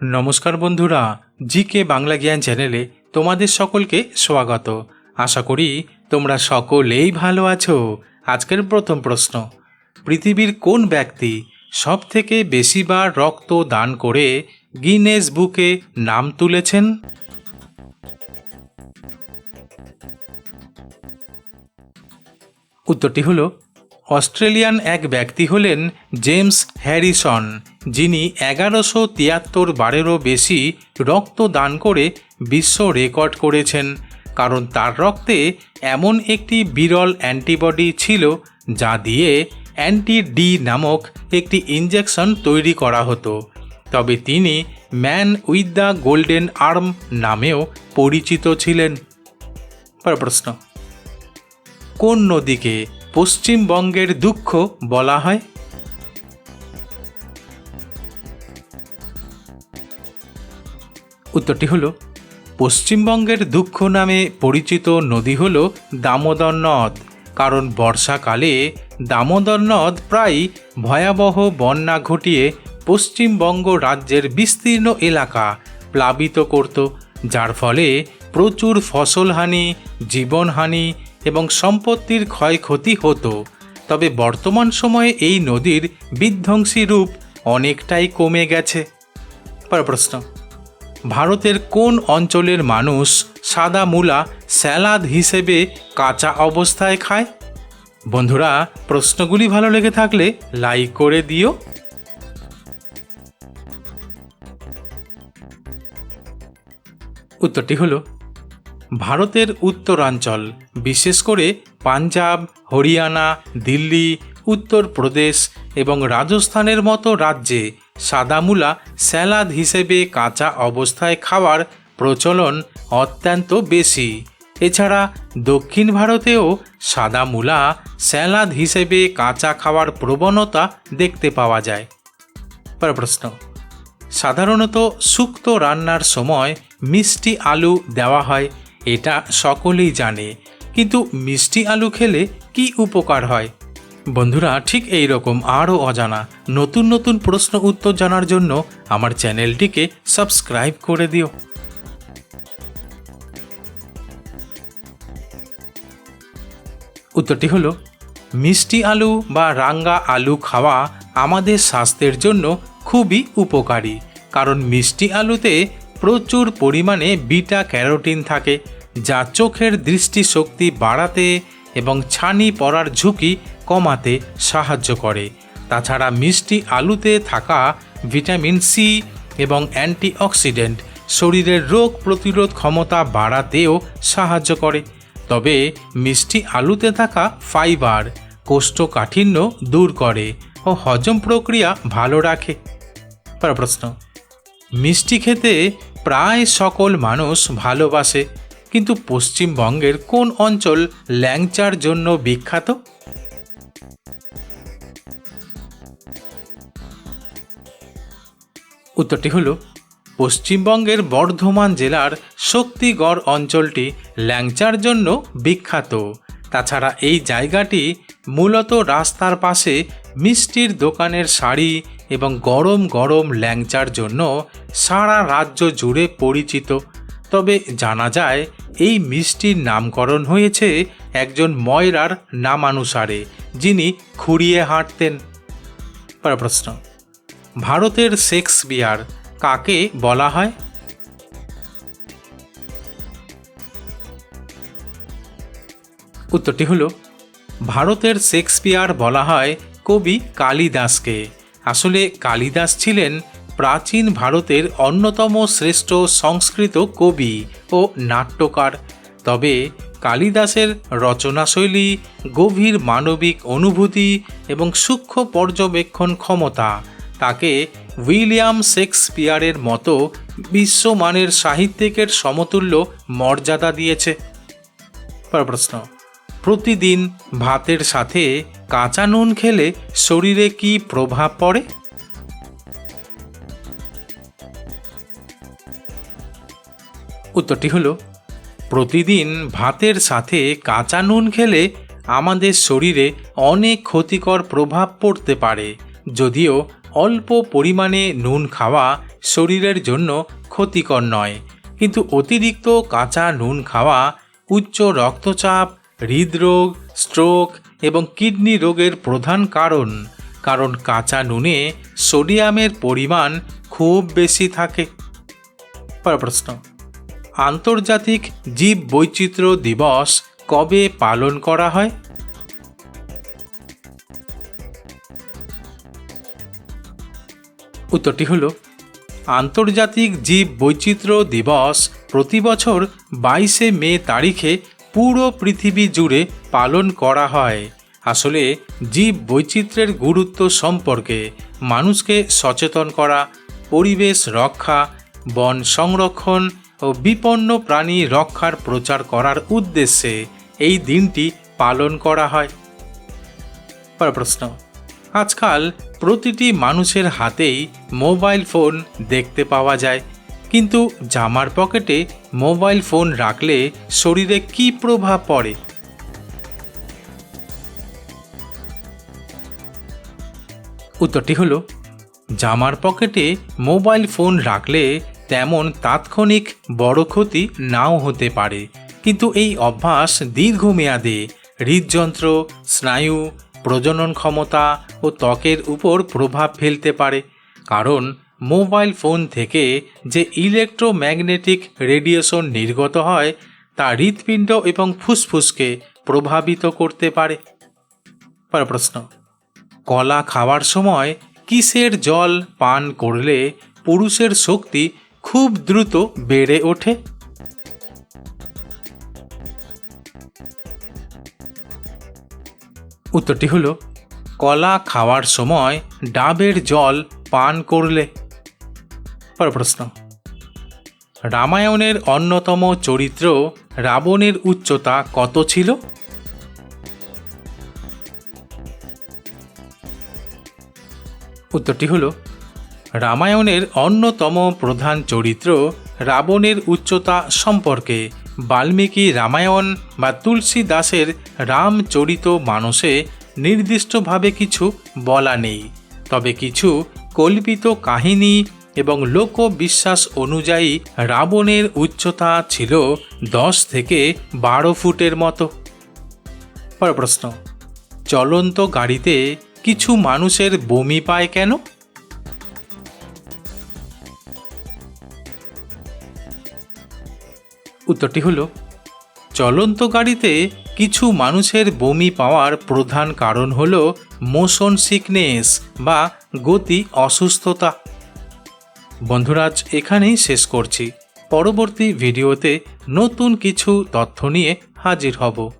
নমস্কার বন্ধুরা জি কে বাংলা জ্ঞান চ্যানেলে তোমাদের সকলকে স্বাগত। আশা করি তোমরা সকলেই ভালো আছো। আজকের প্রথম প্রশ্ন, পৃথিবীর কোন ব্যক্তি সব থেকে বেশিবার রক্ত দান করে গিনেস বুকে নাম তুলেছেন? উত্তরটি হলো অস্ট্রেলিয়ান এক ব্যক্তি হলেন জেমস হ্যারিসন, যিনি এগারোশো তিয়াত্তর বারেরও বেশি রক্ত দান করে বিশ্ব রেকর্ড করেছেন, কারণ তার রক্তে এমন একটি বিরল অ্যান্টিবডি ছিল যা দিয়ে অ্যান্টি ডি নামক একটি ইঞ্জেকশন তৈরি করা হতো। তবে তিনি man with the golden arm নামেও পরিচিত ছিলেন। প্রশ্ন। কোন নদীকে পশ্চিমবঙ্গের দুঃখ বলা হয়। উত্তরটি হলো, পশ্চিমবঙ্গের দুঃখ নামে পরিচিত নদী হল দামোদর নদ, কারণ বর্ষাকালে দামোদর নদ প্রায় ভয়াবহ বন্যা ঘটিয়ে পশ্চিমবঙ্গ রাজ্যের বিস্তীর্ণ এলাকা প্লাবিত করত, যার ফলে প্রচুর ফসলহানি, জীবনহানি এবং সম্পত্তির ক্ষয়ক্ষতি হতো। তবে বর্তমান সময়ে এই নদীর বিধ্বংসী রূপ অনেকটাই কমে গেছে। পরের প্রশ্ন। ভারতের কোন অঞ্চলের মানুষ সাদা মূলা, স্যালাদ হিসেবে কাঁচা অবস্থায় খায়? বন্ধুরা, প্রশ্নগুলি ভালো লেগে থাকলে লাইক করে দিও। উত্তরটি হলো ভারতের উত্তরাঞ্চল, বিশেষ করে পাঞ্জাব, হরিয়ানা, দিল্লি, উত্তরপ্রদেশ এবং রাজস্থানের মতো রাজ্যে সাদামুলা স্যালাদ হিসেবে কাঁচা অবস্থায় খাওয়ার প্রচলন অত্যন্ত বেশি। এছাড়া দক্ষিণ ভারতেও সাদা মূলা স্যালাদ হিসেবে কাঁচা খাওয়ার প্রবণতা দেখতে পাওয়া যায়। প্রশ্ন। সাধারণত শুক্তো রান্নার সময় মিষ্টি আলু দেওয়া হয় এটা সকলেই জানে, কিন্তু মিষ্টি আলু খেলে কি উপকার হয়? বন্ধুরা, ঠিক এই রকম আরও অজানা, নতুন নতুন প্রশ্ন উত্তর জানার জন্য আমার চ্যানেলটিকে সাবস্ক্রাইব করে দিও। উত্তরটি হলো, মিষ্টি আলু বা রাঙ্গা আলু খাওয়া আমাদের স্বাস্থ্যের জন্য খুবই উপকারী, কারণ মিষ্টি আলুতে প্রচুর পরিমাণে বিটা ক্যারোটিন থাকে যা চোখের দৃষ্টিশক্তি বাড়াতে এবং ছানি পড়ার ঝুঁকি কমাতে সাহায্য করে। তাছাড়া মিষ্টি আলুতে থাকা ভিটামিন সি এবং অ্যান্টিঅক্সিডেন্ট শরীরের রোগ প্রতিরোধ ক্ষমতা বাড়াতেও সাহায্য করে। তবে মিষ্টি আলুতে থাকা ফাইবার কোষ্ঠকাঠিন্য দূর করে ও হজম প্রক্রিয়া ভালো রাখে। প্রশ্ন, মিষ্টি খেতে প্রায় সকল মানুষ ভালোবাসে। কিন্তু পশ্চিমবঙ্গের কোন অঞ্চল ল্যাংচার জন্য বিখ্যাত? উত্তরটি হলো, পশ্চিমবঙ্গের বর্ধমান জেলার শক্তিগড় অঞ্চলটি ল্যাংচার জন্য বিখ্যাত। তাছাড়া এই জায়গাটি মূলত রাস্তার পাশে মিষ্টির দোকানের শাড়ি এবং গরম গরম ল্যাংচার জন্য সারা রাজ্য জুড়ে পরিচিত। তবে জানা যায়, এই মিষ্টির নামকরণ হয়েছে একজন ময়রার নামানুসারে, যিনি খুঁড়িয়ে হাঁটতেন। প্রশ্ন, ভারতের শেক্সপিয়ার কাকে বলা হয়? উত্তরটি হলো, ভারতের শেক্সপিয়ার বলা হয় কবি কালিদাসকে। আসলে কালিদাস ছিলেন প্রাচীন ভারতের অন্যতম শ্রেষ্ঠ সংস্কৃত কবি ও নাট্যকার। তবে কালিদাসের রচনাশৈলী, গভীর মানবিক অনুভূতি এবং সূক্ষ্ম পর্যবেক্ষণ ক্ষমতা, তাকে উইলিয়াম শেক্সপিয়ারের মতো বিশ্বমানের সাহিত্যিকের সমতুল্য মর্যাদা দিয়েছে। প্রশ্ন, প্রতিদিন ভাতের সাথে কাঁচা নুন খেলে শরীরে কি প্রভাব পড়ে? উত্তরটি হলো, প্রতিদিন ভাতের সাথে কাঁচা নুন খেলে আমাদের শরীরে অনেক ক্ষতিকর প্রভাব পড়তে পারে। যদিও অল্প পরিমাণে নুন খাওয়া শরীরের জন্য ক্ষতিকর নয়, কিন্তু অতিরিক্ত কাঁচা নুন খাওয়া উচ্চ রক্তচাপ, হৃদরোগ, স্ট্রোক এবং কিডনি রোগের প্রধান কারণ। কারণ কাঁচা নুনে সোডিয়ামের পরিমাণ খুব বেশি থাকে। প্রশ্ন। আন্তর্জাতিক জীব বৈচিত্র্য দিবস কবে পালন করা হয়? উত্তরটি হল, আন্তর্জাতিক জীব বৈচিত্র্য দিবস প্রতি বছর বাইশে মে তারিখে পুরো পৃথিবী জুড়ে পালন করা হয়। আসলে জীব বৈচিত্র্যের গুরুত্ব সম্পর্কে মানুষকে সচেতন করা, পরিবেশ রক্ষা, বন সংরক্ষণ ও বিপন্ন প্রাণী রক্ষার প্রচার করার উদ্দেশ্যে এই দিনটি পালন করা হয়। প্রশ্ন। আজকাল প্রতিটি মানুষের হাতেই মোবাইল ফোন দেখতে পাওয়া যায়, কিন্তু জামার পকেটে মোবাইল ফোন রাখলে শরীরে কি প্রভাব পড়ে? উত্তরটি হলো, জামার পকেটে মোবাইল ফোন রাখলে তেমন তাৎক্ষণিক বড় ক্ষতি নাও হতে পারে। কিন্তু এই অভ্যাস দীর্ঘমেয়াদে হৃদযন্ত্র, স্নায়ু, প্রজনন ক্ষমতা ও ত্বকের উপর প্রভাব ফেলতে পারে। কারণ মোবাইল ফোন থেকে যে ইলেকট্রোম্যাগনেটিক রেডিয়েশন নির্গত হয়, তা হৃৎপিণ্ড এবং ফুসফুসকে প্রভাবিত করতে পারে। প্রশ্ন। কলা খাওয়ার সময় কিসের জল পান করলে পুরুষের শক্তি খুব দ্রুত বেড়ে ওঠে। উত্তরটি হলো, কলা খাওয়ার সময় ডাবের জল পান করলে। পর প্রশ্ন, রামায়ণের অন্যতম চরিত্র রাবণের উচ্চতা কত ছিল? উত্তরটি হলো রামায়ণের অন্যতম প্রধান চরিত্র রাবণের উচ্চতা সম্পর্কে। বাল্মীকি রামায়ণ বা তুলসী দাসের রামচরিত মানসে নির্দিষ্টভাবে কিছু বলা নেই। তবে কিছু কল্পিত কাহিনী এবং লোকবিশ্বাস অনুযায়ী রাবণের উচ্চতা ছিল দশ থেকে বারো ফুটের মতো। পরের প্রশ্ন, চলন্ত গাড়িতে কিছু মানুষের বমি পায় কেন? উত্তরটি হলো, চলন্ত গাড়িতে কিছু মানুষের বমি পাওয়ার প্রধান কারণ হল মোশন সিকনেস বা গতি অসুস্থতা। বন্ধুরাজ এখানেই শেষ করছি। পরবর্তী ভিডিওতে নতুন কিছু তথ্য নিয়ে হাজির হব।